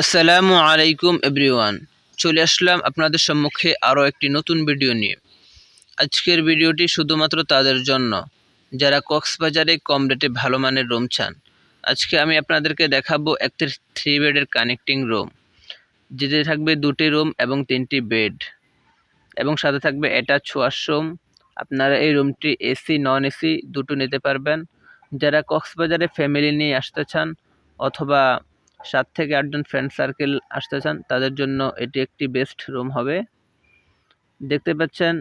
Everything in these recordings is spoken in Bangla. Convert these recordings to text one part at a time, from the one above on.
আসসালামু আলাইকুম এভরিওয়ান। চলে আসলাম আপনাদের সম্মুখে আরও একটি নতুন ভিডিও নিয়ে। আজকের ভিডিওটি শুধুমাত্র তাদের জন্য। যারা কক্সবাজারে কম রেটে ভালো মানের রুম চান, আজকে আমি আপনাদেরকে দেখাবো একটি থ্রি বেডের কানেক্টিং রুম যেতে থাকবে দুটি রুম এবং তিনটি বেড এবং সাথে থাকবে অ্যাটাচ ওয়াশরুম আপনারা এই রুমটি এসি নন এসি দুটো নিতে পারবেন। যারা কক্সবাজারে ফ্যামিলি নিয়ে আসতে চান অথবা সাত থেকে আটজন ফ্রেন্ড সার্কেল আসতে চান, তাদের জন্য এটি একটি বেস্ট রুম হবে। দেখতে পাচ্ছেন,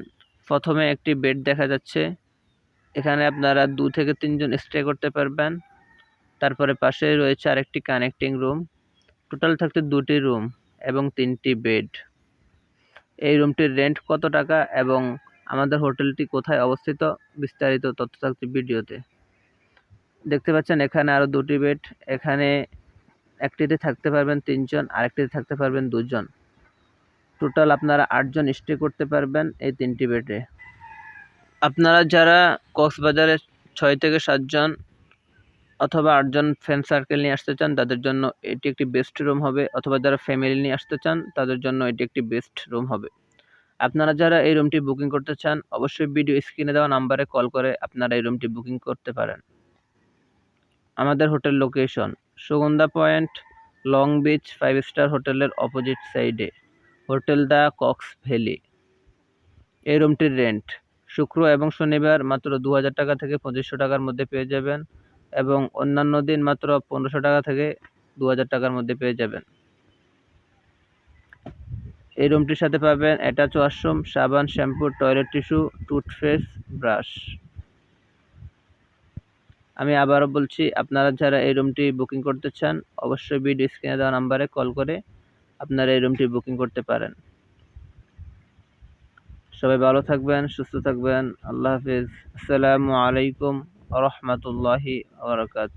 প্রথমে একটি বেড দেখা যাচ্ছে। এখানে আপনারা দু থেকে তিনজন স্টে করতে পারবেন। তারপরে পাশে রয়েছে আরেকটি কানেক্টিং রুম টোটাল থাকছে দুটি রুম এবং তিনটি বেড এই রুমটির রেন্ট কত টাকা এবং আমাদের হোটেলটি কোথায় অবস্থিত? বিস্তারিত তথ্য থাকছে ভিডিওতে। দেখতে পাচ্ছেন, এখানে আরও দুটি বেড এখানে একটিতে থাকতে পারবেন তিনজন, আরেকটিতে থাকতে পারবেন দুজন। টোটাল আপনারা আটজন স্টে করতে পারবেন এই তিনটি বেডে আপনারা যারা কক্সবাজারে ছয় থেকে সাতজন অথবা আটজন ফ্রেন্ড সার্কেল নিয়ে আসতে চান, তাদের জন্য এটি একটি বেস্ট রুম হবে। অথবা যারা ফ্যামিলি নিয়ে আসতে চান, তাদের জন্য এটি একটি বেস্ট রুম হবে। আপনারা যারা এই রুমটি বুকিং করতে চান, অবশ্যই ভিডিও স্ক্রিনে দেওয়া নাম্বারে কল করে আপনারা এই রুমটি বুকিং করতে পারেন। আমাদের hotel location Sugandha point, long beach five star হোটেলের অপোজিট সাইডে হোটেল দ্য কক্স ভ্যালি। এই রুমটির রেন্ট শুক্র এবং শনিবার মাত্র দু হাজার টাকা থেকে পঁচিশশো টাকার মধ্যে পেয়ে যাবেন এবং অন্যান্য দিন মাত্র পনেরোশো টাকা থেকে দু হাজার টাকার মধ্যে পেয়ে যাবেন। এই রুমটির সাথে পাবেন অ্যাটাচ ওয়াশরুম, সাবান, shampoo toilet tissue toothpaste brush আমি আবারও বলছি, আপনারা যারা এই রুমটি বুকিং করতে চান, অবশ্যই ভিডিও স্ক্রিনে দেওয়া নাম্বারে কল করে আপনারা এই রুমটি বুকিং করতে পারেন। সবাই ভালো থাকবেন, সুস্থ থাকবেন। আল্লাহ হাফিজ। আসসালামু আলাইকুম রহমতুল্লাহি আবরকাত